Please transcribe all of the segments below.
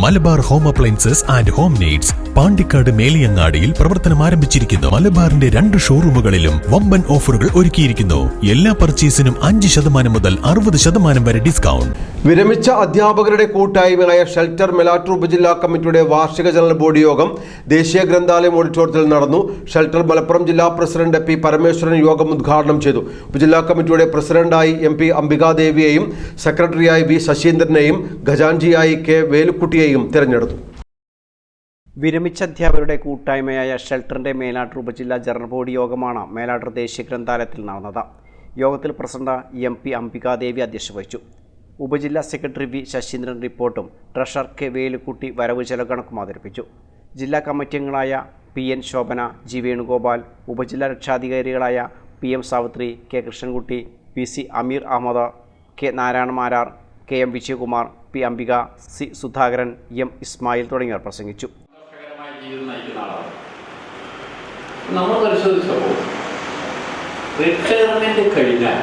Malabar home appliances and home needs Pandikkad മേലിയങ്ങാടിയിൽ പ്രവർത്തനം ആരംഭിച്ചിരിക്കുന്നു. മലബാറിന്റെ രണ്ട് ഷോറൂമുകളിലും വമ്പൻ ഓഫറുകൾ ഒരുക്കിയിരിക്കുന്നു. എല്ലാ പർച്ചേസിനും അഞ്ച് ശതമാനം മുതൽ അറുപത് ശതമാനം വരെ ഡിസ്കൗണ്ട്. വിരമിച്ച അധ്യാപകരുടെ കൂട്ടായ്മയായ ഷെൽട്ടർ മെലാറ്റൂർ ഉപജില്ലാ കമ്മിറ്റിയുടെ വാർഷിക ജനറൽ ബോഡി യോഗം ദേശീയ ഗ്രന്ഥാലയം ഓഡിറ്റോറിയത്തിൽ നടന്നു. ഷെൽട്ടർ മലപ്പുറം ജില്ലാ പ്രസിഡന്റ് പി പരമേശ്വരൻ യോഗം ഉദ്ഘാടനം ചെയ്തു. ഉപജില്ലാ കമ്മിറ്റിയുടെ പ്രസിഡന്റായി എം പി അംബികാദേവിയെയും സെക്രട്ടറിയായി വി ശശീന്ദ്രനെയും ഖജാൻജിയായി കെ വേലുക്കുട്ടിയെയും തിരഞ്ഞെടുത്തു. വിരമിച്ച അധ്യാപകരുടെ കൂട്ടായ്മയായ ഷെൽട്ടറിന്റെ മേലാട്ടൂർ ഉപജില്ലാ ജനറൽ ബോഡി യോഗമാണ് മേലാട്ടൂർ ദേശീയ ഗ്രന്ഥാലയത്തിൽ നടന്നത്. യോഗത്തിൽ പ്രസിഡന്റ് എം പി അംബികാദേവി അധ്യക്ഷത വഹിച്ചു. ഉപജില്ലാ സെക്രട്ടറി വി ശശീന്ദ്രൻ റിപ്പോർട്ടും ട്രഷറർ കെ വേലുക്കുട്ടി വരവ് ചെലവ് അവതരിപ്പിച്ചു. ജില്ലാ കമ്മിറ്റി അംഗങ്ങളായ P N Shobhana G Venugopal ഉപജില്ലാ രക്ഷാധികാരികളായ P M Savithri K Krishnankutty P C Ameer Ahammed K Narayana Marar K M Vijayakumar P Ambika C Sudhakaran M Ismail തുടങ്ങിയവർ പ്രസംഗിച്ചു. നമ്മൾ പരിശോധിച്ചപ്പോൾ റിട്ടയർമെന്റ് കഴിഞ്ഞാൽ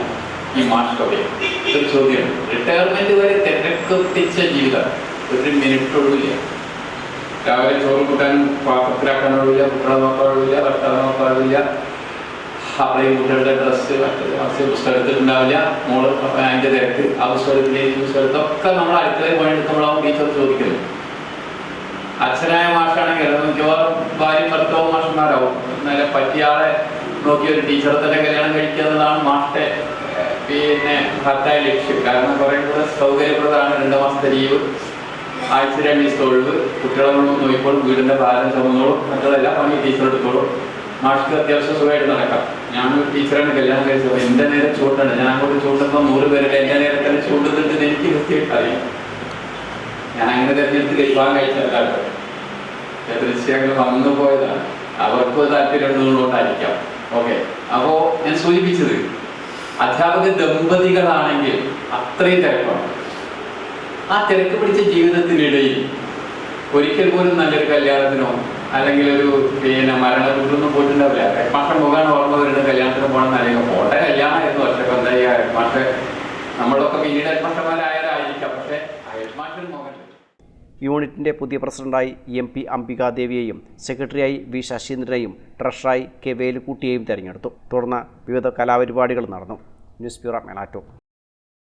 ഈ മാഷ്ടവയെ ഒരു ചോദ്യം റിട്ടയർമെന്റ് വരെ തിരക്കെത്തിച്ച ജീവിതം ഒരു മിനിറ്റൊഴില്ല രാവിലെ ചോറ് കൂട്ടാൻ പാത്രത്തിലാക്കാനൊഴില്ല കുട്ടികളെ നോക്കാനില്ല ഭർത്താവ് നോക്കാനില്ല അവിടെയും കുട്ടികളുടെ ഡ്രസ്സ് മറ്റേ പുസ്തകത്തിൽ പുസ്തകത്തിലുണ്ടാവില്ല മോൾ അതിന്റെ തിരക്ക് ആ പുസ്തകത്തിലെ ഈ പുസ്തകത്തൊക്കെ നമ്മൾ അടുക്കളയിൽ പണിയെടുക്കുമ്പോഴാവും ടീച്ചർ ചോദിക്കുന്നത്. അച്ഛനായ മാഷാണെങ്കിൽ മിക്കവാറും ഭാര്യയും ഭർത്താവും മാഷന്മാരാവും. നല്ല പറ്റിയാളെ നോക്കി ഒരു ടീച്ചറെ തന്നെ കല്യാണം കഴിക്കുക എന്നതാണ് ഏഹ്, പിന്നെ ഭർത്തായ ലക്ഷ്യം. കാരണം കുറെ കൂടെ സൗകര്യപ്രദമാണ് രണ്ട് മാസത്തെ ലീവ് ആഴ്ച രണ്ട് ദിവസം ഒഴിവ്. കുട്ടികളെ കൊണ്ട് നോക്കിപ്പോൾ വീടിന്റെ ഭാരം ചുമന്നോളും മറ്റുള്ള എല്ലാ പണി ടീച്ചർ എടുത്തോളും മാഷ്ക്ക് അത്യാവശ്യം സുഖമായിട്ട് നടക്കാം. ഞാൻ ടീച്ചറാണ് കല്യാണം കഴിച്ചത്. എന്റെ നേരെ ചൂണ്ടാണ്. ഞാൻ അങ്ങോട്ട് ചൂണ്ടുമ്പോൾ നൂറ് പേരുടെ എന്റെ നേരെ തന്നെ ചൂണ്ടുന്നുണ്ടെന്ന് എനിക്ക് കൃത്യമായിട്ട് അറിയാം. ഞാൻ അങ്ങനെ തിരഞ്ഞെടുത്ത് വിവാഹം കഴിച്ചാൽ തീർച്ചയായും വന്നു പോയതാണ്. അവർക്ക് താല്പര്യം ഉള്ളതുകൊണ്ടായിരിക്കാം ഓക്കെ. അപ്പോ ഞാൻ സൂചിപ്പിച്ചത് അധ്യാപക ദമ്പതികളാണെങ്കിൽ അത്രയും തിരക്കാണ്. ആ തിരക്ക് പിടിച്ച ജീവിതത്തിനിടയിൽ ഒരിക്കൽ പോലും നല്ലൊരു കല്യാണത്തിനോ അല്ലെങ്കിൽ ഒരു പിന്നെ മരണ വീട്ടിലൊന്നും പോയിട്ടുണ്ടാവില്ല. ഹെഡ്മാസ്റ്റർ മുഖാണ് ഓർമ്മ വരുന്നത് കല്യാണത്തിന് പോകണം അല്ലെങ്കിൽ പോട്ടെ എന്ന് പക്ഷെ എന്തായി ഹെഡ്മാസ്റ്റർ നമ്മളൊക്കെ പിന്നീട് ഹെഡ്മാസ്റ്റർമാരായവരായിരിക്കാം പക്ഷെ ഹെഡ്മാസ്റ്റർ മുഖം യൂണിറ്റിന്റെ പുതിയ പ്രസിഡന്റായി എം പി അംബികാദേവിയെയും സെക്രട്ടറിയായി വി ശശീന്ദ്രനെയും ട്രഷറായി കെ വേലുക്കുട്ടിയെയും തെരഞ്ഞെടുത്തു. തുടർന്ന് വിവിധ കലാപരിപാടികൾ നടന്നു. News bureau Melattur.